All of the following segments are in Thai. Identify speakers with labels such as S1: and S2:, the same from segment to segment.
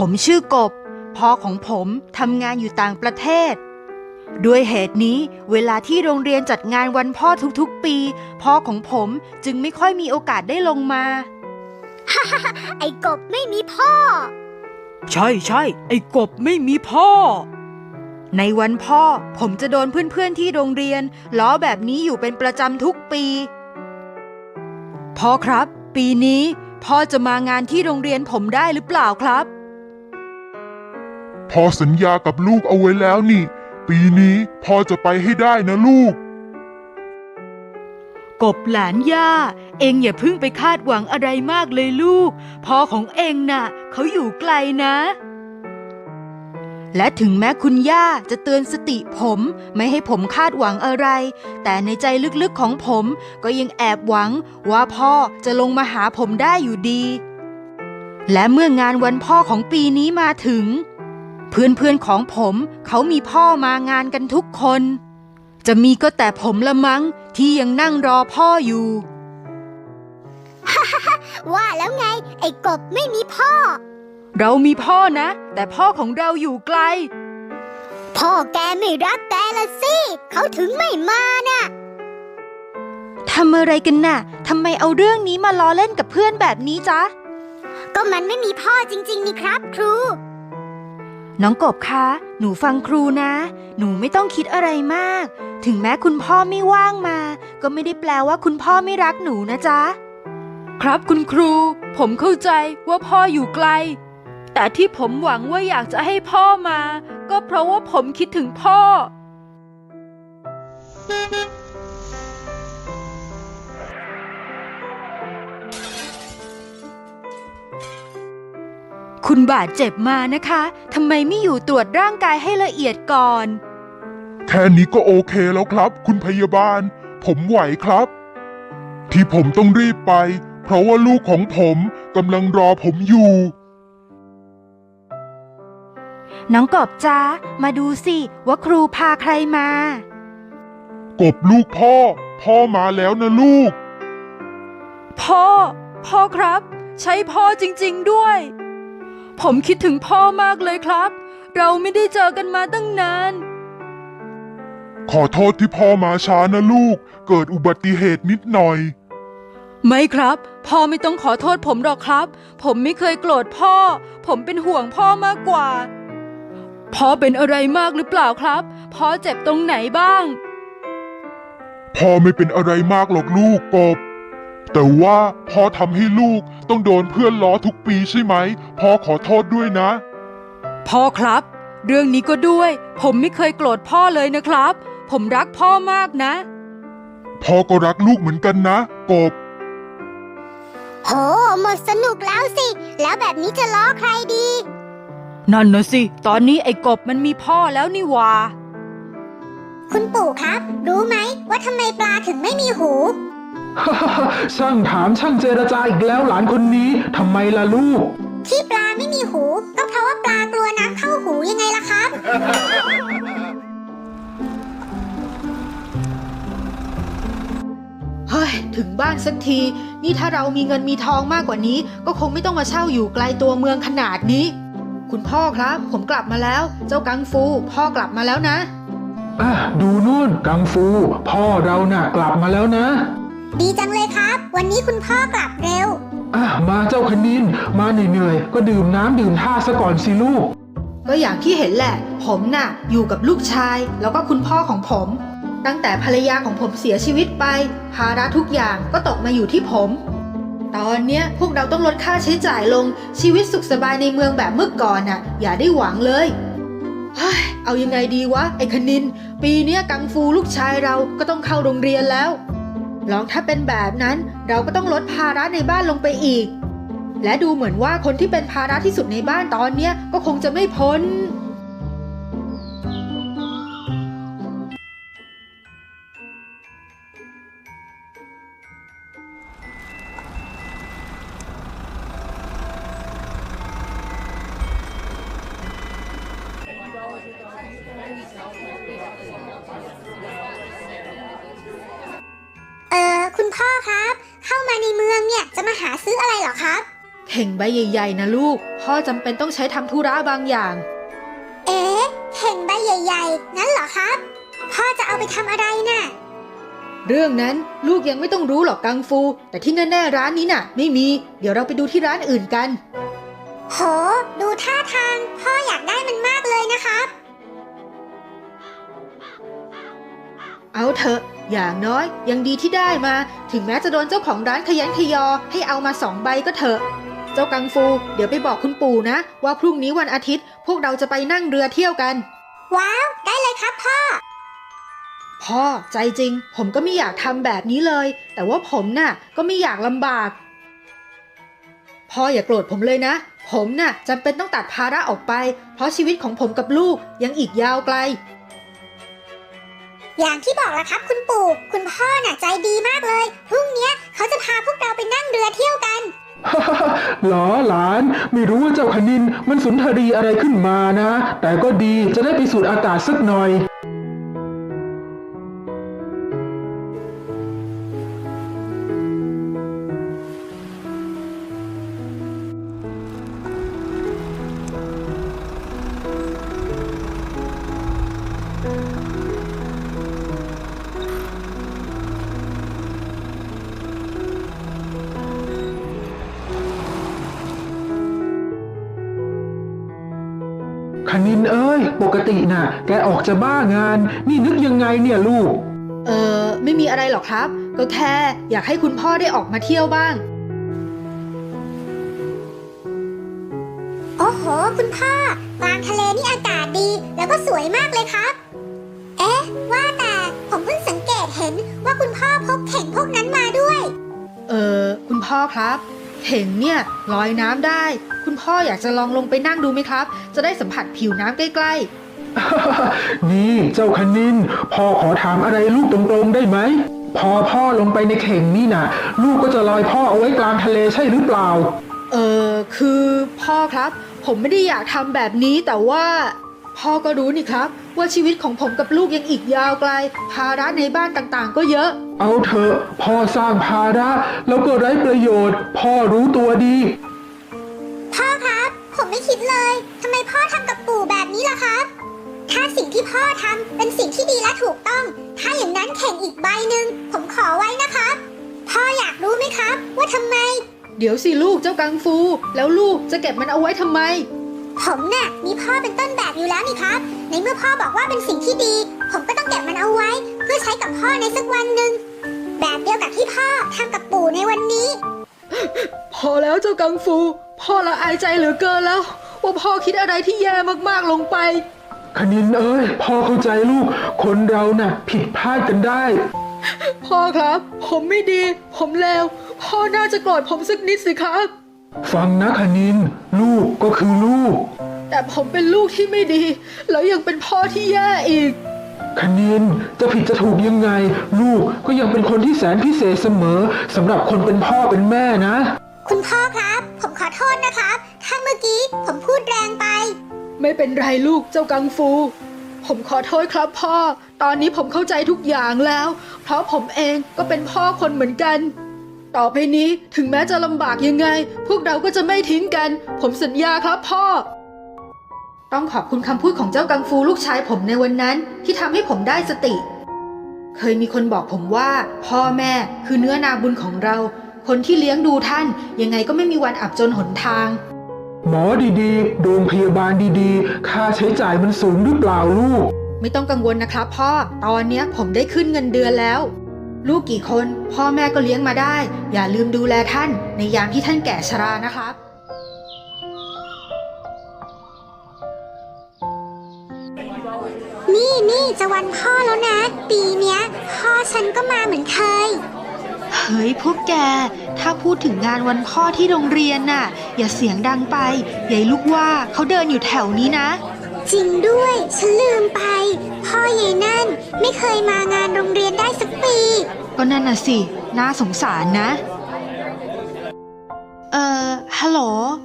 S1: ผมชื่อกบ พ่อของผมทำงานอยู่ต่างประเทศ ด้วยเหตุนี้เวลาที่โรงเรียนจัดงานวันพ่อทุกๆปี พ่อของผมจึงไม่ค่อยมีโอกาสได้ลงมา
S2: ไอ้กบไม่มีพ่อ
S1: ใช่ใช่ไอ้กบไม่มีพ่อ ในวันพ่อผมจะโดนเพื่อนๆที่โรงเรียนล้อแบบนี้อยู่เป็นประจำทุกปี พ่อครับ ปีนี้พ่อจะมางานที่โรงเรียนผมได้หรือเปล่าครับ
S3: พ่อสัญญากับลูกเอาไว้แล้วนี่ ปีนี้พ่อจะไปให้ได้นะลูก
S1: กบหลานย่า เองอย่าเพิ่งไปคาดหวังอะไรมากเลยลูก พ่อของเองน่ะ เขาอยู่ไกลนะ และถึงแม้คุณย่าจะเตือนสติผมไม่ให้ผมคาดหวังอะไร แต่ในใจลึกๆของผมก็ยังแอบหวังว่าพ่อจะลงมาหาผมได้อยู่ดี และเมื่องานวันพ่อของปีนี้มาถึง เพื่อนๆของผมเขามีพ่อมางานกันทุกคน จะมีก็แต่ผมละมั้งที่ยังนั่งรอพ่ออยู่
S2: ว่าแล้วไง ไอ้กบไม่มีพ่อ
S1: เรามีพ่อนะ แต่พ่อของเราอยู่ไกล
S2: พ่อแกไม่รักแกละสิ เขาถึงไม่มาน่ะ
S1: ทำอะไรกันน่ะทำไมเอาเรื่องนี้มาล้อเล่นกับเพื่อนแบบนี้จ๊ะ
S2: ก็มันไม่มีพ่อจริง ๆ นี่ครับ ครู
S1: น้องกบคะ หนูฟังครูนะ หนูไม่ต้องคิดอะไรมาก ถึงแม้คุณพ่อไม่ว่างมา ก็ไม่ได้แปลว่าคุณพ่อไม่รักหนูนะจ๊ะ ครับคุณครู ผมเข้าใจว่าพ่ออยู่ไกล แต่ที่ผมหวังว่าอยากจะให้พ่อมา ก็เพราะว่าผมคิดถึงพ่อ คุณบาดเจ็บมานะคะ ทำไมไม่อยู่ตรวจร่างกายให้ละเอียดก่อน
S3: แค่นี้ก็โอเคแล้วครับ คุณพยาบาล ผมไหวครับ ที่ผมต้องรีบไป เพราะว่าลูกของผมกำลังรอผมอยู่
S1: น้องกบจ้ามาดูสิว่าครูพาใครมา
S3: กบลูกพ่อ พ่อมาแล้วนะลูก
S1: พ่อ พ่อครับ ใช่พ่อจริง ๆ ด้วย ผมคิดถึงพ่อมากเลยครับ เราไม่ได้เจอกันมาตั้งนาน
S3: ขอโทษที่พ่อมาช้านะลูก เกิดอุบัติเหตุนิดหน่อย
S1: ไม่ครับ พ่อไม่ต้องขอโทษผมหรอกครับ ผมไม่เคยโกรธพ่อ ผมเป็นห่วงพ่อมากกว่า พ่อเป็นอะไรมากหรือเปล่าครับ พ่อเจ็บตรงไหนบ้าง
S3: พ่อไม่เป็นอะไรมากหรอกลูกกบ แต่ว่าพ่อทำให้ลูกต้องโดนเพื่อนล้อทุกปีใช่ไหมพ่อขอโทษด้วยนะ
S1: พ่อครับ เรื่องนี้ก็ด้วย ผมไม่เคยโกรธพ่อเลยนะครับ ผมรักพ่อมากนะ
S3: พ่อก็รักลูกเหมือนกันนะ กบ
S2: โห หมดสนุกแล้วสิ แล้วแบบนี้จะล้อใครดี
S1: นั่นนะสิ ตอนนี้ไอ้กบมันมีพ่อแล้วนี่หว่า
S2: คุณปู่ครับ รู้ไหมว่าทำไมปลาถึงไม่มีหู
S4: ช่างถามช่างเจรจาอีกแล้วหลานคนนี้ทำไมล่ะลูก
S2: ที่ปลาไม่มีหู ก็เพราะว่าปลากลัวน้ำเข้าหูยังไงล่ะครับ
S1: เฮ้ย ถึงบ้านสักที นี่ถ้าเรามีเงินมีทองมากกว่านี้ ก็คงไม่ต้องมาเช่าอยู่ไกลตัวเมืองขนาดนี้ คุณพ่อครับ ผมกลับมาแล้ว เจ้ากังฟู พ่อกลับมาแล้วนะ
S4: อะ ดูนู่นกังฟู พ่อเราน่ะ กลับมาแล้วนะ
S2: ดีจังเลยครับ วันนี้คุณพ่อกลับเร็ว
S4: อะมาเจ้าคณินมาเหนื่อยๆก็ดื่มน้ำดื่มท่าซะก่อนสิลูก
S1: ก็อย่างที่เห็นแหละ ผมน่ะ อยู่กับลูกชาย แล้วก็คุณพ่อของผม ตั้งแต่ภรรยาของผมเสียชีวิตไป ภาระทุกอย่างก็ตกมาอยู่ที่ผม ตอนเนี้ยพวกเราต้องลดค่าใช้จ่ายลงชีวิตสุขสบายในเมืองแบบเมื่อก่อนน่ะ อย่าได้หวังเลยเฮ้ยเอายังไงดีวะไอ้คณิน ปีเนี้ยกังฟูลูกชายเราก็ต้องเข้าโรงเรียนแล้ว ลองถ้าเป็นแบบนั้นเราก็ต้องลดภาระในบ้านลงไปอีก และดูเหมือนว่าคนที่เป็นภาระที่สุดในบ้านตอนเนี้ยก็คงจะไม่พ้น ข่งใบใหญ่ๆนะลูก พ่อจำเป็นต้องใช้ทำธุระบางอย่าง
S2: เอ๊ะเข่งใบใหญ่ๆงั้นเหรอครับ พ่อจะเอาไปทำอะไรน่ะ
S1: เรื่องนั้นลูกยังไม่ต้องรู้หรอกกังฟู แต่ที่แน่ๆร้านนี้น่ะ ไม่มี เดี๋ยวเราไปดูที่ร้านอื่นกัน
S2: โห ดูท่าทาง พ่ออยากได้มันมากเลยนะครับ
S1: เอาเถอะ อย่างน้อยยังดีที่ได้มา ถึงแม้จะโดนเจ้าของร้านขยันขยอให้เอามาสองใบก็เถอะ เจ้ากังฟู เดี๋ยวไปบอกคุณปู่นะ ว่าพรุ่งนี้วันอาทิตย์ พวกเราจะไปนั่งเรือเที่ยวกัน
S2: ว้าว ได้เลยครับพ่อ
S1: พ่อใจจริง ผมก็ไม่อยากทำแบบนี้เลย แต่ว่าผมน่ะ ก็ไม่อยากลำบาก พ่ออย่าโกรธผมเลยนะ ผมน่ะจำเป็นต้องตัดภาระออกไป เพราะชีวิตของผมกับลูกยังอีกยาวไกล
S2: อย่างที่บอกละครับคุณปู่ คุณพ่อน่ะใจดีมากเลย พรุ่งเนี้ยเขาจะพาพวกเราไปนั่งเรือเที่ยวกัน
S4: หรอหลานไม่รู้ว่าเจ้าคณินมันสุนทรีอะไรขึ้นมานะ แต่ก็ดีจะได้ไปสูดอากาศสักหน่อย คณินเอ้ย ปกติน่ะ แกออกจะบ้างาน นี่นึกยังไงเนี่ยลูก
S1: เออไม่มีอะไรหรอกครับ ก็แค่อยากให้คุณพ่อได้ออกมาเที่ยวบ้าง
S2: โอ้โห คุณพ่อกลางทะเลนี่อากาศดี แล้วก็สวยมากเลยครับ เอ๊ะ ว่าแต่ผมเพิ่งสังเกตเห็นว่าคุณพ่อพกเข่งพวกนั้นมาด้วย
S1: เออคุณพ่อครับ เข่งเนี่ยลอยน้ำได้ คุณพ่ออยากจะลองลงไปนั่งดูไหมครับ จะได้สัมผัสผิวน้ำใกล้
S4: นี่เจ้าคณินพ่อขอถามอะไรลูกตรงๆได้ไหม พอพ่อลงไปในเข่งนี่น่ะลูกก็จะลอยพ่อเอาไว้กลางทะเลใช่หรือเปล่า
S1: ๆ เออคือพ่อครับ ผมไม่ได้อยากทำแบบนี้แต่ว่า พ่อก็รู้นี่ครับ ว่าชีวิตของผมกับลูกยังอีกยาวไกล ภาระในบ้านต่างๆ ก็เยอะ
S4: เอาเถอะพ่อสร้างภาระแล้วก็ไร้ประโยชน์ พ่อรู้ตัวดี
S2: พ่อครับ ผมไม่คิดเลยทำไมพ่อทำกับปู่แบบนี้ล่ะครับ ถ้าสิ่งที่พ่อทำเป็นสิ่งที่ดีและถูกต้อง ถ้าอย่างนั้นเข่งอีกใบหนึ่งผมขอไว้นะครับ พ่ออยากรู้ไหมครับ ว่าทำไม
S1: เดี๋ยวสิลูกเจ้ากังฟู แล้วลูกจะเก็บมันเอาไว้ทำไม
S2: ผมน่ะมีพ่อเป็นต้นแบบอยู่แล้วนี่ครับ ในเมื่อพ่อบอกว่าเป็นสิ่งที่ดี ผมก็ต้องเก็บมันเอาไว้ เพื่อใช้กับพ่อในสักวันหนึ่งแบบเดียวกับที่พ่อทำกับปู่ในวันนี้
S1: พอแล้วเจ้ากังฟู พ่อละอายใจเหลือเกินแล้ว ว่าพ่อคิดอะไรที่แย่มากๆลงไป
S4: คณินเอ้ยพ่อเข้าใจลูก คนเราน่ะ ผิดพลาดกันได้
S1: พ่อครับ ผมไม่ดี ผมเลวพ่อน่าจะโกรธผมสักนิดสิครับ
S4: ฟังนะคณิน ลูกก็คือลูก
S1: แต่ผมเป็นลูกที่ไม่ดี แล้วยังเป็นพ่อที่แย่อีก
S4: คณินจะผิดจะถูกยังไง ลูกก็ยังเป็นคนที่แสนพิเศษเสมอสำหรับคนเป็นพ่อเป็นแม่นะ
S2: คุณพ่อครับ ผมขอโทษนะครับ ถ้าเมื่อกี้ผมพูดแรงไป
S1: ไม่เป็นไรลูกเจ้ากังฟู ผมขอโทษครับพ่อ ตอนนี้ผมเข้าใจทุกอย่างแล้ว เพราะผมเองก็เป็นพ่อคนเหมือนกัน ต่อไปนี้ถึงแม้จะลำบากยังไง พวกเราก็จะไม่ทิ้งกัน ผมสัญญาครับพ่อ ต้องขอบคุณคำพูดของเจ้ากังฟูลูกชายผมในวันนั้น ที่ทำให้ผมได้สติ เคยมีคนบอกผมว่า พ่อแม่คือเนื้อนาบุญของเรา คนที่เลี้ยงดูท่านยังไงก็ไม่มีวันอับจนหนทาง
S4: หมอดีๆ โรงพยาบาลดีๆ ค่าใช้จ่ายมันสูงหรือเปล่าลูก
S1: ไม่ต้องกังวลนะครับพ่อ ตอนเนี้ยผมได้ขึ้นเงินเดือนแล้ว ลูกกี่คน พ่อแม่ก็เลี้ยงมาได้ อย่าลืมดูแลท่านในยามที่ท่านแก่ชรานะครับ
S2: นี่นี่จะวันพ่อแล้วนะ ปีเนี้ย พ่อฉันก็มาเหมือนเคย
S1: เฮ้ยพวกแก ถ้าพูดถึงงานวันพ่อที่โรงเรียนน่ะ อย่าเสียงดังไปยายลูกว่าเขาเดินอยู่แถวนี้นะ
S2: จริงด้วย ฉันลืมไปพ่อ ยายนั่น ไม่เคยมางานโรงเรียนได้สักปี
S1: ก็นั่นน่ะสิ น่าสงสารนะ เอ่อ ฮัลโหล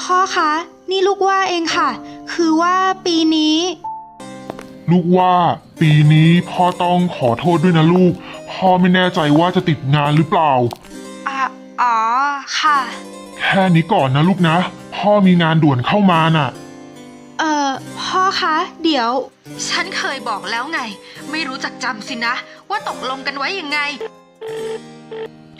S1: พ่อคะ นี่ลูกว่าเองค่ะ คือว่าปีนี้
S3: ลูกว่า ปีนี้พ่อต้องขอโทษด้วยนะลูก พ่อไม่แน่ใจว่าจะติดงานหรือเปล่า
S1: อะอ๋อ ค่ะ
S3: แถแค่นี้ก่อนนะลูกนะ พ่อมีงานด่วนเข้ามาน่ะ
S1: เอ่อ พ่อคะ เดี๋ยว ฉันเคยบอกแล้วไง ไม่รู้จักจำสินะ ว่าตกลงกันไว้ยังไง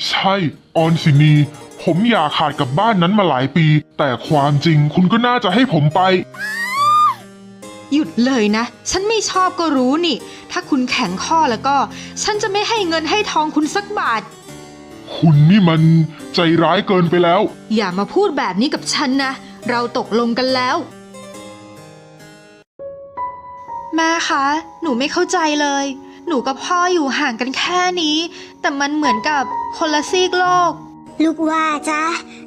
S3: ใช่ ออนสินี ผมอยากขาดกับบ้านนั้นมาหลายปี แต่ความจริงคุณก็น่าจะให้ผมไป
S1: หยุดเลยนะ ฉันไม่ชอบก็รู้นี่ ถ้าคุณแข็งข้อแล้วก็ ฉันจะไม่ให้เงินให้ทองคุณสักบาท
S3: คุณนี่มันใจร้ายเกินไปแล้ว
S1: อย่ามาพูดแบบนี้กับฉันนะ เราตกลงกันแล้ว แม่คะ หนูไม่เข้าใจเลย หนูกับพ่ออยู่ห่างกันแค่นี้ แต่มันเหมือนกับคนละซีกโลก
S2: ลูกว่าจ้ะ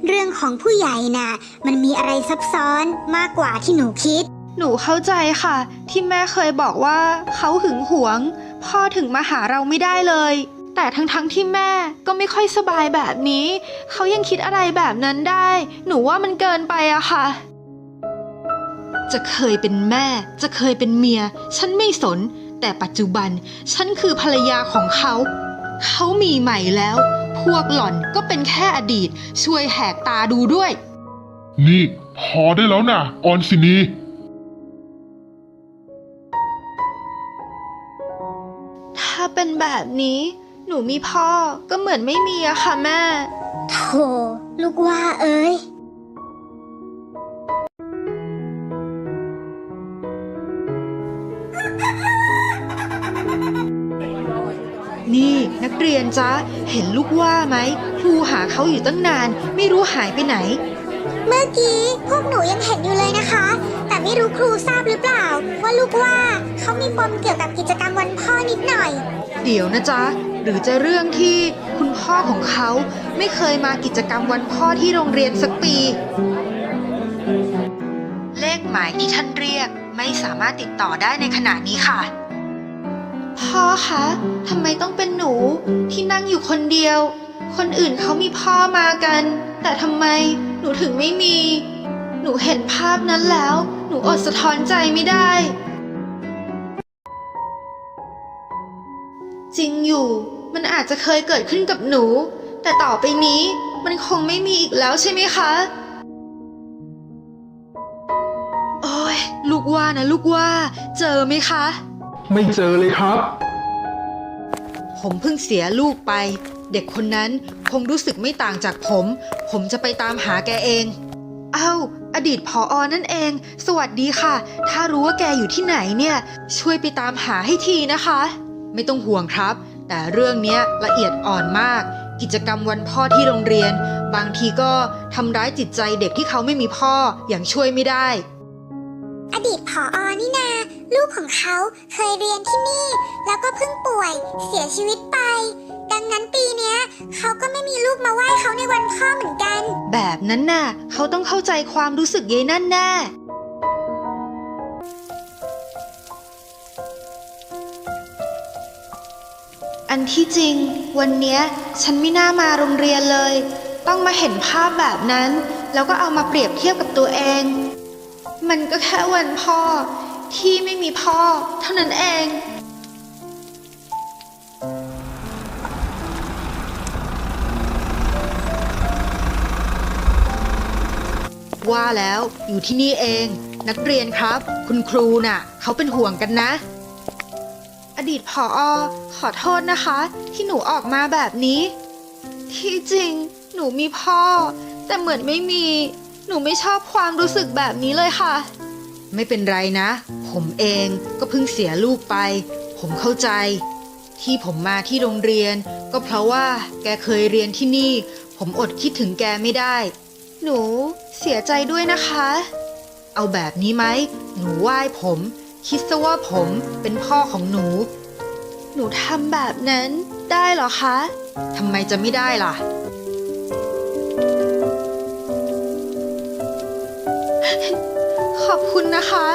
S2: เรื่องของผู้ใหญ่น่ะ มันมีอะไรซับซ้อนมากกว่าที่หนูคิด
S1: หนูเข้าใจค่ะ ที่แม่เคยบอกว่าเขาหึงหวง พ่อถึงมาหาเราไม่ได้เลย แต่ทั้งๆทที่แม่ก็ไม่ค่อยสบายแบบนี้ เขายังคิดอะไรแบบนั้นได้ หนูว่ามันเกินไปอะค่ะ จะเคยเป็นแม่ จะเคยเป็นเมีย ฉันไม่สน แต่ปัจจุบัน ฉันคือภรรยาของเขา เขามีใหม่แล้ว พวกหล่อนก็เป็นแค่อดีต ช่วยแหกตาดูด้วย
S3: นี่ พอได้แล้วนะออนสินี
S1: ถ้าเป็นแบบนี้ หนูมีพ่อก็เหมือนไม่มีอะค่ะแม่
S2: โธ่ลูกว่าเอ้ย
S1: เรียนจ๊ะเห็นลูกว่าไหมครูหาเขาอยู่ตั้งนาน ไม่รู้หายไปไหน
S2: เมื่อกี้พวกหนูยังเห็นอยู่เลยนะคะ แต่ไม่รู้ครูทราบหรือเปล่า ว่าลูกว่าเขามีปมเกี่ยวกับกิจกรรมวันพ่อนิดหน่อย
S1: เดี๋ยวนะจ๊ะหรือจะเรื่องที่คุณพ่อของเขาไม่เคยมากิจกรรมวันพ่อที่โรงเรียนสักปี เลขหมายที่ท่านเรียกไม่สามารถติดต่อได้ในขณะนี้ค่ะ พ่อคะทำไมต้องเป็นหนูที่นั่งอยู่คนเดียว คนอื่นเขามีพ่อมากัน แต่ทำไมหนูถึงไม่มี หนูเห็นภาพนั้นแล้ว หนูอดสะท้อนใจไม่ได้ จริงอยู่มันอาจจะเคยเกิดขึ้นกับหนู แต่ต่อไปนี้มันคงไม่มีอีกแล้วใช่ไหมคะ โอ้ยลูกว่านะลูกว่า เจอไหมคะ
S4: ไม่เจอเลยครับ
S1: ผมเพิ่งเสียลูกไป เด็กคนนั้นคงรู้สึกไม่ต่างจากผม ผมจะไปตามหาแกเอง เอ้า อดีตผออนั่นเอง สวัสดีค่ะ ถ้ารู้ว่าแกอยู่ที่ไหนเนี่ย ช่วยไปตามหาให้ทีนะคะ ไม่ต้องห่วงครับ แต่เรื่องเนี้ยละเอียดอ่อนมาก กิจกรรมวันพ่อที่โรงเรียน บางทีก็ทำร้ายจิตใจเด็กที่เขาไม่มีพ่ออย่างช่วยไม่ได้
S2: อดีตผออนี่นา ลูกของเขาเคยเรียนที่นี่ แล้วก็เพิ่งป่วยเสียชีวิตไป ดังนั้นปีเนี้ยเขาก็ไม่มีลูกมาไหว้เขาในวันพ่อเหมือนกัน
S1: แบบนั้นน่ะ เขาต้องเข้าใจความรู้สึกยายนั่นแน่ อันที่จริง วันเนี้ยฉันไม่น่ามาโรงเรียนเลย ต้องมาเห็นภาพแบบนั้น แล้วก็เอามาเปรียบเทียบกับตัวเอง มันก็แค่วันพ่อ ที่ไม่มีพ่อ เท่านั้นเอง ว่าแล้วอยู่ที่นี่เอง นักเรียนครับ คุณครูน่ะ เขาเป็นห่วงกันนะ อดีตผออขอโทษนะคะ ที่หนูออกมาแบบนี้ ที่จริง หนูมีพ่อ แต่เหมือนไม่มี หนูไม่ชอบความรู้สึกแบบนี้เลยค่ะ ไม่เป็นไรนะ ผมเองก็เพิ่งเสียลูกไป ผมเข้าใจ ที่ผมมาที่โรงเรียน ก็เพราะว่าแกเคยเรียนที่นี่ ผมอดคิดถึงแกไม่ได้ หนูเสียใจด้วยนะคะ เอาแบบนี้ไหม หนูไหว้ผม คิดซะว่าผมเป็นพ่อของหนู หนูทำแบบนั้นได้เหรอคะทำไมจะไม่ได้ล่ะขอบคุณนะคะ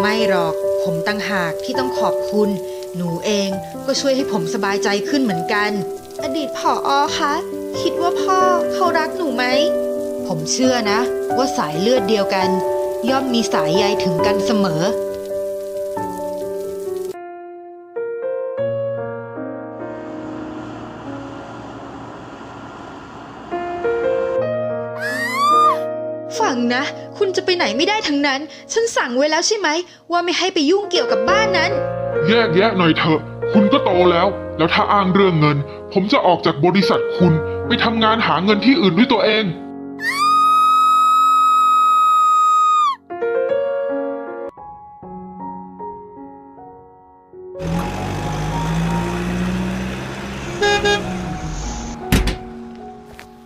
S1: ไม่หรอกผมตั้งหากที่ต้องขอบคุณ หนูเองก็ช่วยให้ผมสบายใจขึ้นเหมือนกัน อดีตผออคะคิดว่าพ่อเขารักหนูไหม ผมเชื่อนะ ว่าสายเลือดเดียวกัน ย่อมมีสายใยถึงกันเสมอ คุณจะไปไหนไม่ได้ทั้งนั้น ฉันสั่งไว้แล้วใช่ไหม ว่าไม่ให้ไปยุ่งเกี่ยวกับบ้านนั้น
S3: แยกแยะหน่อยเถอะ คุณก็โตแล้ว แล้วถ้าอ้างเรื่องเงิน ผมจะออกจากบริษัทคุณไปทำงานหาเงินที่อื่นด้วยตัวเอง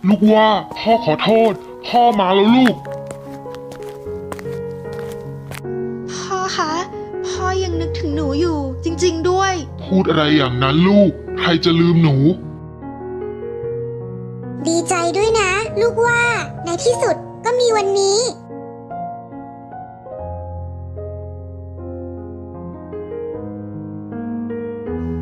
S3: ลูกว่า พ่อขอโทษ พ่อมาแล้วลูก พูดอะไรอย่างนั้นลูก ใครจะลืมหนู
S2: ดีใจด้วยนะ ลูกว่า ในที่สุดก็มีวันนี้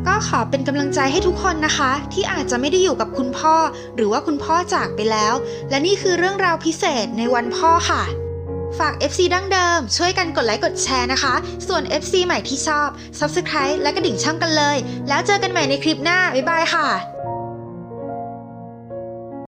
S1: ก็ขอเป็นกำลังใจให้ทุกคนนะคะ ที่อาจจะไม่ได้อยู่กับคุณพ่อ หรือว่าคุณพ่อจากไปแล้ว และนี่คือเรื่องราวพิเศษในวันพ่อค่ะ ฝาก FC ดั้งเดิม ช่วยกันกดไลค์กดแชร์นะคะ ส่วน FC ใหม่ที่ชอบ Subscribe และกระดิ่งช่องกันเลย แล้วเจอกันใหม่ในคลิปหน้า บ๊ายบายค่ะ